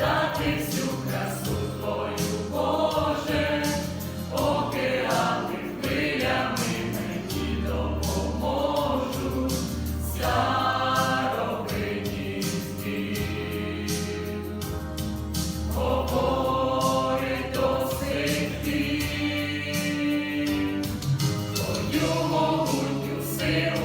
віддати всю красу твою, Боже, океани хвилями мені допоможу, старовині спів, говорить до сих пір, твою могутню силу.